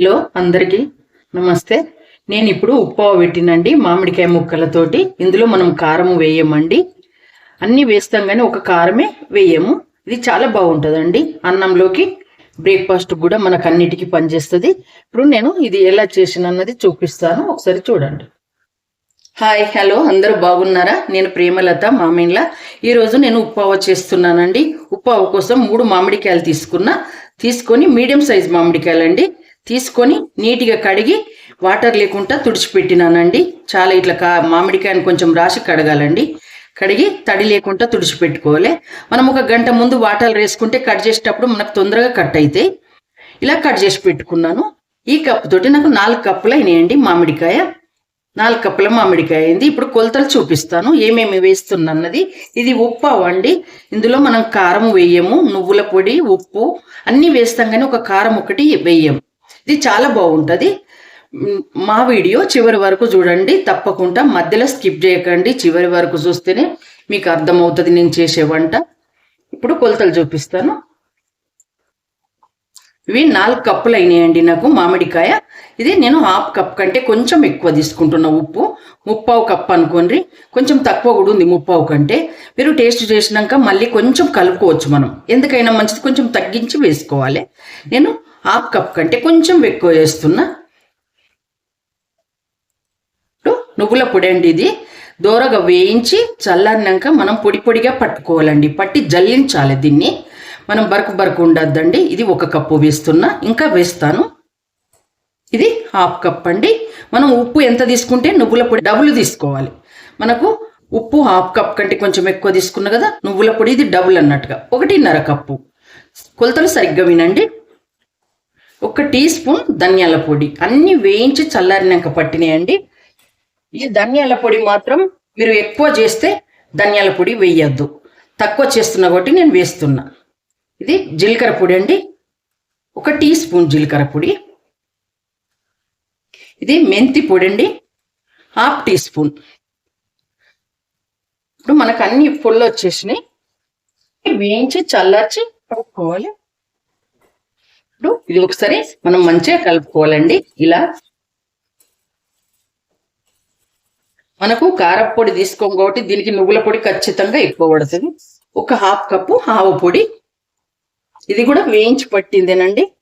Hello అందరికీ నమస్తే. నేను ఇప్పుడు ఉప్పావ పెట్టినండి మామిడికాయ ముక్కలతోటి. ఇందులో మనం కారం వేయమండి. అన్నీ వేస్తాం కానీ ఒక కారమే వేయము. ఇది చాలా బాగుంటుందండి. అన్నంలోకి బ్రేక్ఫాస్ట్ కూడా మనకు అన్నిటికీ పనిచేస్తుంది. ఇప్పుడు నేను ఇది ఎలా చేసినన్నది చూపిస్తాను. ఒకసారి చూడండి. హాయ్ హలో అందరూ బాగున్నారా? నేను ప్రేమలత మామిన్ల. ఈరోజు నేను ఉప్పావ చేస్తున్నానండి. ఉప్పావ కోసం మూడు మామిడికాయలు తీసుకున్నా. తీసుకొని మీడియం సైజ్ మామిడికాయలండి. తీసుకొని నీట్గా కడిగి వాటర్ లేకుండా తుడిచిపెట్టినానండి. చాలా ఇట్లా కా మామిడికాయని కొంచెం రాసి కడగాలండి. కడిగి తడి లేకుండా తుడిచిపెట్టుకోవాలి. మనం ఒక గంట ముందు వాటర్ వేసుకుంటే కట్ చేసేటప్పుడు మనకు తొందరగా కట్ అవుతాయి ఇలా కట్ చేసి పెట్టుకున్నాను. ఈ కప్పు తోటి నాకు నాలుగు కప్పులు అయినాయండి మామిడికాయ. నాలుగు కప్పుల మామిడికాయ అయింది. ఇప్పుడు కొలతలు చూపిస్తాను. ఏమేమి వేస్తున్నది అన్నది ఇది ఉప్పు అవ్వండి ఇందులో మనం కారం వేయము నువ్వుల పొడి ఉప్పు అన్నీ వేస్తాం కానీ ఒక కారం ఒకటి వేయము ఇది చాలా బాగుంటుంది. మా వీడియో చివరి వరకు చూడండి. తప్పకుండా మధ్యలో స్కిప్ చేయకండి. చివరి వరకు చూస్తేనే మీకు అర్థమవుతుంది నేను చేసే వంట. ఇప్పుడు కొలతలు చూపిస్తాను. ఇవి నాలుగు కప్పులు అయినాయండి నాకు మామిడికాయ. ఇది నేను హాఫ్ కప్ కంటే కొంచెం ఎక్కువ తీసుకుంటున్నా ఉప్పు. ముప్పావు కప్ అనుకోండి. కొంచెం తక్కువ కూడా ఉంది ముప్పావు కంటే. మీరు టేస్ట్ చేసినాక మళ్ళీ కొంచెం కలుపుకోవచ్చు మనం. ఎందుకైనా మంచిది కొంచెం తగ్గించి వేసుకోవాలి. నేను హాఫ్ కప్ కంటే కొంచెం ఎక్కువ వేస్తున్నా. ఇప్పుడు నువ్వుల పొడి అండి ఇది. దూరగా వేయించి చల్లారినాక మనం పొడి పొడిగా పట్టుకోవాలండి. పట్టి జల్లించాలి దీన్ని. మనం బరకు బరకు ఉండద్దండి. ఇది ఒక కప్పు వేస్తున్నా. ఇంకా వేస్తాను. ఇది హాఫ్ కప్ అండి. మనం ఉప్పు ఎంత తీసుకుంటే నువ్వుల పొడి డబుల్ తీసుకోవాలి. మనకు ఉప్పు హాఫ్ కప్ కంటే కొంచెం ఎక్కువ తీసుకున్నా కదా నువ్వుల పొడి ఇది డబుల్ అన్నట్టుగా. ఒకటిన్నర కప్పు. కొలతలు సరిగ్గా వినండి. ఒక టీ స్పూన్ ధనియాల పొడి. అన్ని వేయించి చల్లారినాక పట్టినాయండి. ఈ ధనియాల పొడి మాత్రం మీరు ఎక్కువ చేస్తే ధనియాల పొడి వేయద్దు. తక్కువ చేస్తున్నా కాబట్టి నేను వేస్తున్నా. ఇది జీలకర్ర పొడి అండి. ఒక టీ స్పూన్ జీలకర్ర పొడి. ఇది మెంతి పొడి అండి. Half teaspoon. ఇప్పుడు మనకు అన్ని పొళ్ళు వచ్చేసినాయి. వేయించి చల్లార్చి కలుపుకోవాలి. ఇప్పుడు ఇది ఒకసారి మనం మంచిగా కలుపుకోవాలండి. ఇలా మనకు కారపొడి తీసుకోం కాబట్టి దీనికి నువ్వుల పొడి ఖచ్చితంగా ఎక్కువ పడుతుంది. ఒక హాఫ్ కప్పు ఆవు పొడి. ఇది కూడా వేయించి పట్టిందేనండి.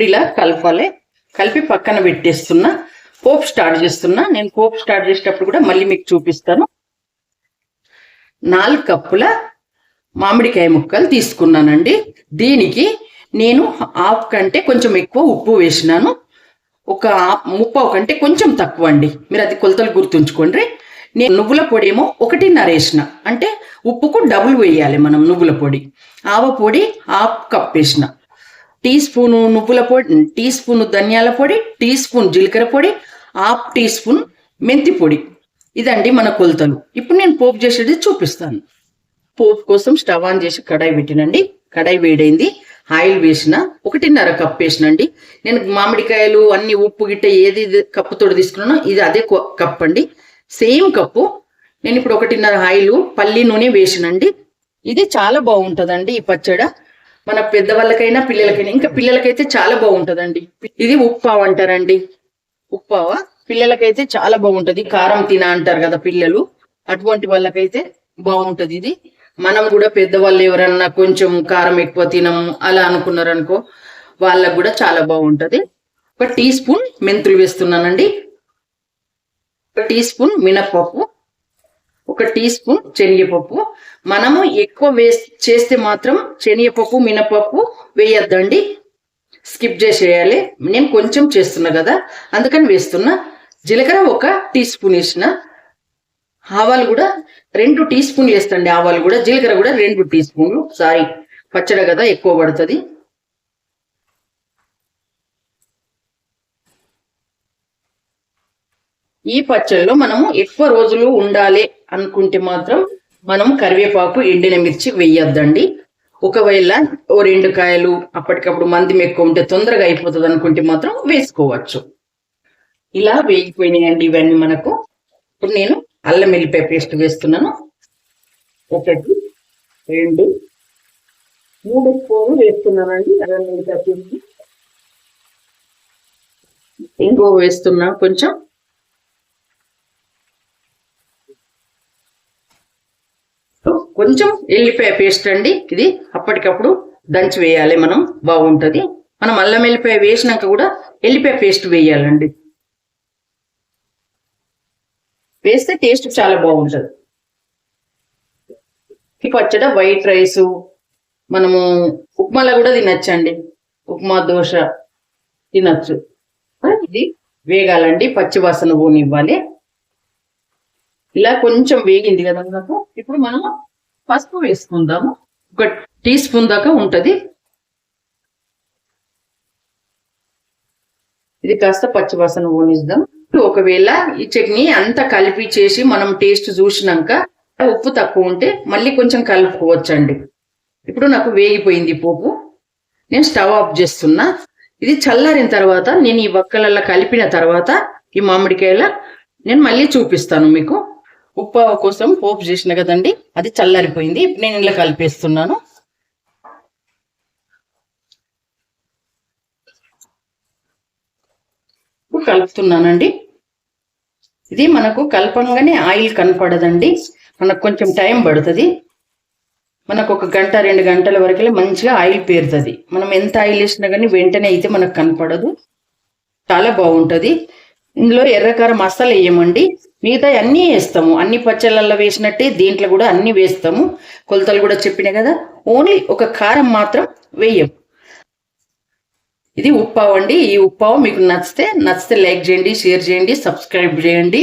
ఇలా కలపాలి. కలిపి పక్కన పెట్టేస్తున్నా. పోపు స్టార్ట్ చేస్తున్నా. నేను పోపు స్టార్ట్ చేసేటప్పుడు కూడా మళ్ళీ మీకు చూపిస్తాను. నాలుగు కప్పుల మామిడికాయ ముక్కలు తీసుకున్నానండి. దీనికి నేను హాఫ్ కంటే కొంచెం ఎక్కువ ఉప్పు వేసినాను. ఒక ముప్పావు కంటే కొంచెం తక్కువ అండి. మీరు అది కొలతలు గుర్తుంచుకోండి. నేను నువ్వుల పొడి ఏమో ఒకటిన్నర వేసిన. అంటే ఉప్పుకు డబుల్ వేయాలి మనం నువ్వుల పొడి. ఆవ పొడి హాఫ్ కప్ వేసిన. టీ స్పూను నువ్వుల పొడి టీ స్పూన్ ధనియాల పొడి టీ స్పూన్ జీలకర్ర పొడి హాఫ్ టీ స్పూన్ మెంతి పొడి. ఇదండి మన కొలతలు. ఇప్పుడు నేను పోపు చేసేది చూపిస్తాను. పోపు కోసం స్టవ్ ఆన్ చేసి కడాయి పెట్టినండి. కడాయి వేడైంది. ఆయిల్ వేసిన ఒకటిన్నర కప్ వేసినండి. నేను మామిడికాయలు అన్ని ఉప్పు గిట్ట ఏది కప్పుతో తీసుకున్నానో ఇది అదే కొ- కప్ అండి సేమ్ కప్పు. నేను ఇప్పుడు ఒకటిన్నర ఆయిల్ పల్లి నూనె వేసినండి. ఇది చాలా బాగుంటుందండి ఈ పచ్చడ. మన పెద్దవాళ్ళకైనా పిల్లలకైనా ఇంకా పిల్లలకైతే చాలా బాగుంటుందండి. ఇది ఉప్పావ అంటారండి. ఉప్పావ? పిల్లలకైతే చాలా బాగుంటది. కారం తిన అంటారు కదా పిల్లలు. అటువంటి వాళ్ళకైతే బాగుంటుంది ఇది. మనం కూడా పెద్దవాళ్ళు ఎవరన్నా కొంచెం కారం ఎక్కువ తినము అలా అనుకున్నారనుకో వాళ్ళకు కూడా చాలా బాగుంటుంది. ఒక టీ స్పూన్ మెంతులు వేస్తున్నానండి. ఒక టీ స్పూన్ మినప్పప్పు ఒక టీ స్పూన్ శనగపప్పు. మనము ఎక్కువ వేస్ చేస్తే మాత్రం శనగపప్పు మినపప్పు వేయొద్దండి. స్కిప్ చేసేయాలి. నేను కొంచెం చేస్తున్నా కదా అందుకని వేస్తున్నా. జీలకర్ర ఒక టీ స్పూన్ వేసిన. ఆవాలు కూడా రెండు టీ స్పూన్లు వేస్తండి. ఆవాలు కూడా జీలకర్ర కూడా రెండు టీ స్పూన్లు. సారీ పచ్చడి కదా ఎక్కువ పడుతుంది. ఈ పచ్చడిలో మనము ఎక్కువ రోజులు ఉండాలి అనుకుంటే మాత్రం మనం కరివేపాకు ఎండిన మిర్చి వేయొద్దండి. ఒకవేళ ఓ రెండు కాయలు అప్పటికప్పుడు మంది ఎక్కువ ఉంటే తొందరగా అయిపోతుంది అనుకుంటే మాత్రం వేసుకోవచ్చు. ఇలా వేగిపోయినాయండి ఇవన్నీ మనకు. ఇప్పుడు నేను అల్లం వెల్లిపాయ పేస్ట్ వేస్తున్నాను. ఒకటి రెండు మూడు స్పూన్లు వేస్తున్నానండి. అల్లం వెల్లిపాయ పేస్ట్. ఇంకో వేస్తున్నా కొంచెం. కొంచెం ఎల్లిపాయ పేస్ట్ అండి ఇది. అప్పటికప్పుడు దంచి వేయాలి మనం. బాగుంటది. మనం అల్లం ఎల్లిపాయ వేసినాక కూడా ఎల్లిపాయ పేస్ట్ వేయాలండి. వేస్తే టేస్ట్ చాలా బాగుంటుంది. ఈ పచ్చడి వైట్ రైసు మనము ఉప్మాలో కూడా తినచ్చండి. ఉప్మా దోశ తినచ్చు. ఇది వేగాలండి పచ్చి వాసన పోనివ్వాలి. ఇలా కొంచెం వేగింది కదా నాకు ఇప్పుడు మనం పసుపు వేసుకుందాము. ఒక టీ స్పూన్ దాకా ఉంటుంది. ఇది కాస్త పచ్చి వాసన పోనిద్దాం. ఒకవేళ ఈ చట్నీ అంతా కలిపి చేసి మనం టేస్ట్ చూసినాక ఉప్పు తక్కువ ఉంటే మళ్ళీ కొంచెం కలుపుకోవచ్చండి. ఇప్పుడు నాకు వేగిపోయింది పోపు. నేను స్టవ్ ఆఫ్ చేస్తున్నా. ఇది చల్లారిన తర్వాత నేను ఈ వక్కలల్లో కలిపిన తర్వాత ఈ మామిడికాయల నేను మళ్ళీ చూపిస్తాను మీకు. ఉప్పు కోసం పోపు చేసిన కదండి అది చల్లారిపోయింది. ఇప్పుడు నేను ఇలా కలిపేస్తున్నాను. కలుపుతున్నానండి. ఇది మనకు కలపంగానే ఆయిల్ కనపడదండి. మనకు కొంచెం టైం పడుతుంది. మనకు ఒక గంట రెండు గంటల వరకు మంచిగా ఆయిల్ పేరుతుంది. మనం ఎంత ఆయిల్ వేసినా కానీ వెంటనే అయితే మనకు కనపడదు. చాలా బాగుంటుంది. ఇందులో ఎర్రకారం అస్సలు వేయమండి. మిగతా అన్నీ వేస్తాము. అన్ని పచ్చళ్ళల్లో వేసినట్టే దీంట్లో కూడా అన్ని వేస్తాము. కొలతలు కూడా చెప్పిన కదా ఓన్లీ ఒక కారం మాత్రం వేయము. ఇది ఉప్పావు అండి ఈ ఉప్పావు మీకు నచ్చితే నచ్చితే లైక్ చేయండి షేర్ చేయండి సబ్స్క్రైబ్ చేయండి.